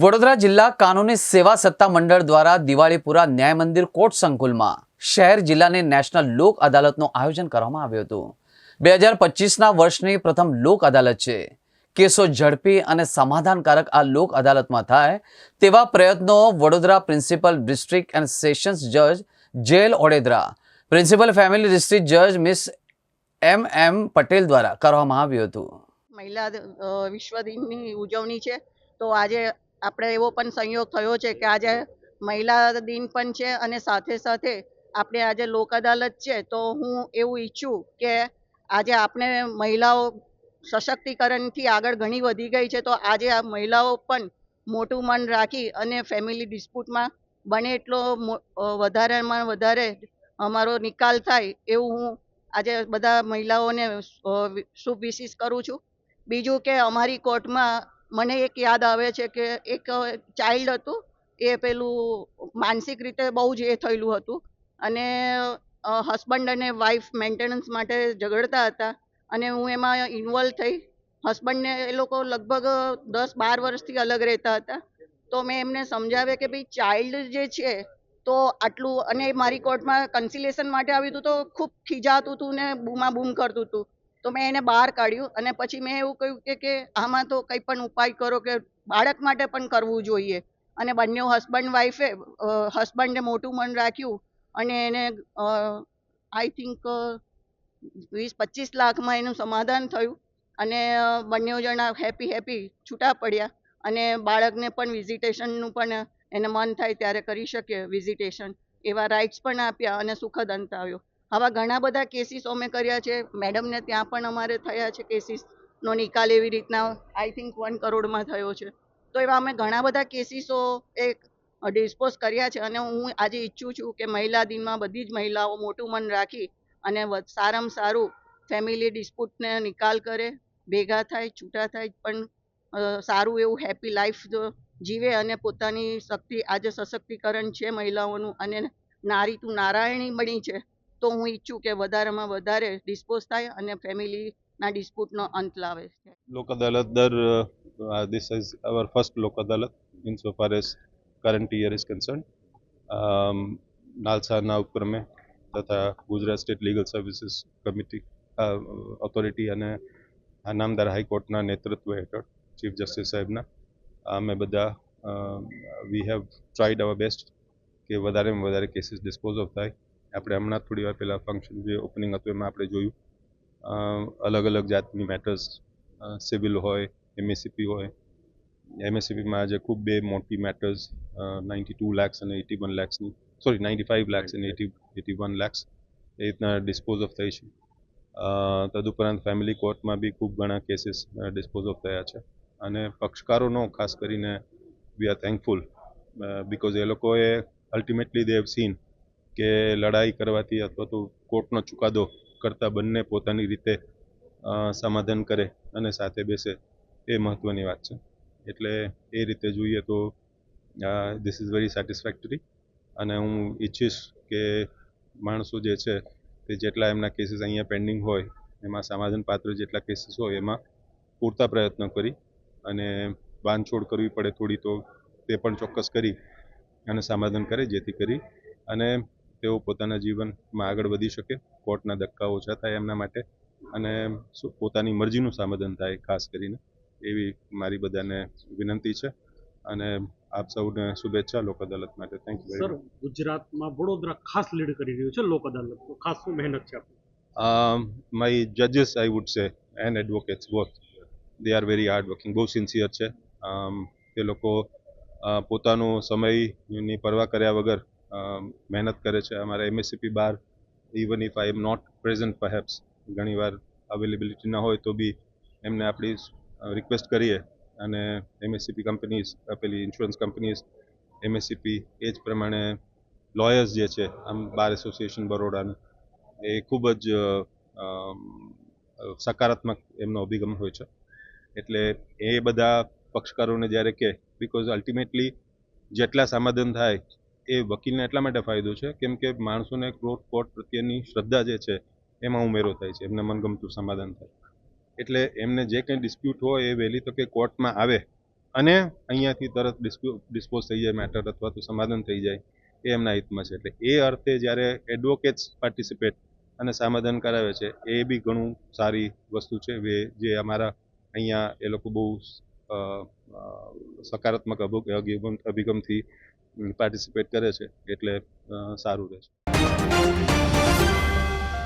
વડોદરા જિલ્લા કાનૂની સેવા સત્તા મંડળ દ્વારા દિવાળીપુરા ન્યાય મંદિર કોર્ટ સંકુલમાં શહેર જિલ્લાની નેશનલ લોક અદાલતનું આયોજન કરવામાં આવ્યું હતું. બે હજાર પચીસના વર્ષની પ્રથમ લોક અદાલત છે. કેસો ઝડપી અને સમાધાનકારક આ લોક અદાલતમાં થાય તેવા પ્રયત્નો Vadodara principal district and sessions જજ જેલ ઓડેદરા, પ્રિન્સિપલ ફેમિલી ડિસ્ટ્રિક્ટ જજ મિસ એમ એમ પટેલ દ્વારા કરવામાં આવ્યું હતું. મહિલા વિશ્વ દિનની ઉજવણી છે. તો આજે આપણે એવો પણ સંયોગ થયો છે કે આજે મહિલા દિન પણ છે અને સાથે સાથે આપણે આજે લોક અદાલત છે, તો હું એવું ઈચ્છું કે આજે આપણે મહિલાઓ સશક્તિકરણથી આગળ ઘણી વધી ગઈ છે, તો આજે આ મહિલાઓ પણ મોટું મન રાખી અને ફેમિલી ડિસ્પ્યુટમાં બને એટલો વધારેમાં વધારે અમારો નિકાલ થાય એવું હું આજે બધા મહિલાઓને શુભ વિશિસ કરું છું. બીજું કે અમારી કોર્ટમાં મને એક યાદ આવે છે કે એક ચાઇલ્ડ હતું, એ પેલું માનસિક રીતે બહુ જ એ થયેલું હતું. અને હસબન્ડ અને વાઈફ મેન્ટેનન્સ માટે ઝઘડતા હતા અને હું એમાં ઇન્વોલ્વ થઈ. હસબન્ડને એ લોકો લગભગ દસ બાર વર્ષથી અલગ રહેતા હતા. તો મેં એમને સમજાવ્યા કે ભાઈ ચાઇલ્ડ જે છે, તો આટલું, અને મારી કોર્ટમાં કન્સિલેશન માટે આવ્યું હતું તો ખૂબ ખીજાતું હતું ને બૂમા બૂમ કરતું હતું તો મેં એને બહાર કાઢ્યું અને પછી મેં એવું કહ્યું કે આમાં તો કંઈ પણ ઉપાય કરો કે બાળક માટે પણ કરવું જોઈએ. અને બંને હસબન્ડ વાઈફે હસબન્ડે મોટું મન રાખ્યું અને એને આઈ થિંક વીસ પચીસ લાખમાં એનું સમાધાન થયું અને બંને જણા હેપી હેપી છૂટા પડ્યા અને બાળકને પણ વિઝિટેશનનું પણ એને મન થાય ત્યારે કરી શકે વિઝિટેશન એવા રાઇટ્સ પણ આપ્યા અને સુખદ અંત આવ્યો. આવા ઘણા બધા કેસીસ અમે કર્યા છે. મેડમને ત્યાં પણ અમારે થયા છે કેસીસનો નિકાલ એવી રીતના આઈ થિંક વન કરોડમાં થયો છે. તો એવા અમે ઘણા બધા કેસીસો એક ડિસ્પોઝ કર્યા છે અને હું આજે ઈચ્છું છું કે મહિલા દિનમાં બધી જ મહિલાઓ મોટું મન રાખી અને સારામાં સારું ફેમિલી ડિસ્પ્યુટને નિકાલ કરે. ભેગા થાય, છૂટા થાય, પણ સારું એવું હેપી લાઈફ જીવે અને પોતાની શક્તિ, આજે સશક્તિકરણ છે મહિલાઓનું અને નારી તું નારાયણી બની છે. તો હું ઈચ્છું કે વધારેમાં વધારે ડિસ્પોઝ થાય અને ફેમિલીના ડિસ્પ્યુટનો અંત લાવે. લોક અદાલત દર this is our first Lok Adalat in so far as current year is concern નાલસાના ઉપક્રમે તથા Gujarat state legal services committee authority અને નામદાર હાઈકોર્ટના નેતૃત્વ હેઠળ ચીફ જસ્ટિસ સાહેબના અમે બધા we have tried our best કે વધારેમાં વધારે કેસીસ ડિસ્પોઝ ઓફ થાય. આપણે હમણાં થોડી વાર પહેલાં ફંક્શન જે ઓપનિંગ હતું એમાં આપણે જોયું. અલગ અલગ જાતની મેટર્સ સિવિલ હોય એમએસસીપી હોય. એમએસસીપીમાં આજે ખૂબ બે મોટી મેટર્સ નાઇન્ટી ટુ લેક્સ અને એટી વન લેક્સની સોરી નાઇન્ટી ફાઇવ લેક્સ અને એટી એટી વન લેક્સ એ રીતના ડિસ્પોઝ ઓફ થઈ છે. તદુપરાંત ફેમિલી કોર્ટમાં બી ખૂબ ઘણા કેસીસ ડિસ્પોઝ ઓફ થયા છે. અને પક્ષકારોનો, ખાસ કરીને વી આર થેન્કફુલ બિકોઝ એ લોકોએ અલ્ટિમેટલી દે હેવ સીન કે લડાઈ કરવાથી અથવા તો કોર્ટનો ચુકાદો કરતાં બંને પોતાની રીતે સમાધાન કરે અને સાથે બેસે એ મહત્ત્વની વાત છે. એટલે એ રીતે જોઈએ તો ધીસ ઇઝ વેરી સેટિસ્ફેક્ટરી અને હું ઈચ્છીશ કે માણસો જે છે તે જેટલા એમના કેસીસ અહીંયા પેન્ડિંગ હોય, એમાં સમાધાન પાત્ર જેટલા કેસીસ હોય એમાં પૂરતા પ્રયત્નો કરી અને બાંધછોડ કરવી પડે થોડી તો તે પણ ચોક્કસ કરી અને સમાધાન કરે જેથી કરી અને તેઓ પોતાના જીવનમાં આગળ વધી શકે કોર્ટના ધક્કા ઓછા થાય એમના માટે અને પોતાની મરજીનું સમાધાન થાય ખાસ કરીને એવી મારી બધાને વિનંતી છે. અને આપ સૌને શુભેચ્છા લોક અદાલત માટે. થેન્ક યુ સર ગુજરાતમાં વડોદરા ખાસ લીડ કરી રહ્યું છે લોક અદાલત. ખાસ શું મહેનત છે આપની? um, my judges i would say and advocates both. They are very hard બહુ સિન્સિયર છે. તે લોકો પોતાનો સમયની પરવા કર્યા વગર મહેનત કરે છે. અમારા MSCP bar even if I am not present perhaps ઘણીવાર અવેલેબિલિટી ન હોય તો બી એમને આપણી રિક્વેસ્ટ કરીએ. અને એમએસસીપી કંપનીઝ પેલી ઇન્સ્યોરન્સ કંપનીઝ એમએસસીપી એ જ પ્રમાણે લોયર્સ જે છે, આમ બાર એસોસિએશન બરોડાનું એ ખૂબ જ સકારાત્મક એમનો અભિગમ હોય છે. એટલે એ બધા પક્ષકારોને જ્યારે કે બિકોઝ અલ્ટિમેટલી જેટલા સમાધાન થાય એ વકીલને એટલા માટે ફાયદો છે? કેમ કે માણસોને કોર્ટ કોર્ટ પ્રત્યેની શ્રદ્ધા જે છે, એમાં ઉમેરો થાય છે, એમને મનગમતું સમાધાન થાય. એટલે એમને જે કંઈ ડિસ્પ્યુટ હોય એ વહેલી તકે કોર્ટમાં આવે અને અહીંયાથી તરત ડિસ્પોઝ થઈ જાય મેટર અથવા તો સમાધાન થઈ જાય એ એમના હિતમાં છે. એટલે એ અર્થે જ્યારે એડવોકેટ્સ પાર્ટિસિપેટ અને સમાધાન કરાવે છે, એ બી ઘણું સારી વસ્તુ છે. જે અમારા અહીંયા એ લોકો બહુ સકારાત્મક અભિ- અભિગમ, અભિગમથી પાર્ટિસિપેટ કરે છે એટલે સારું રહે છે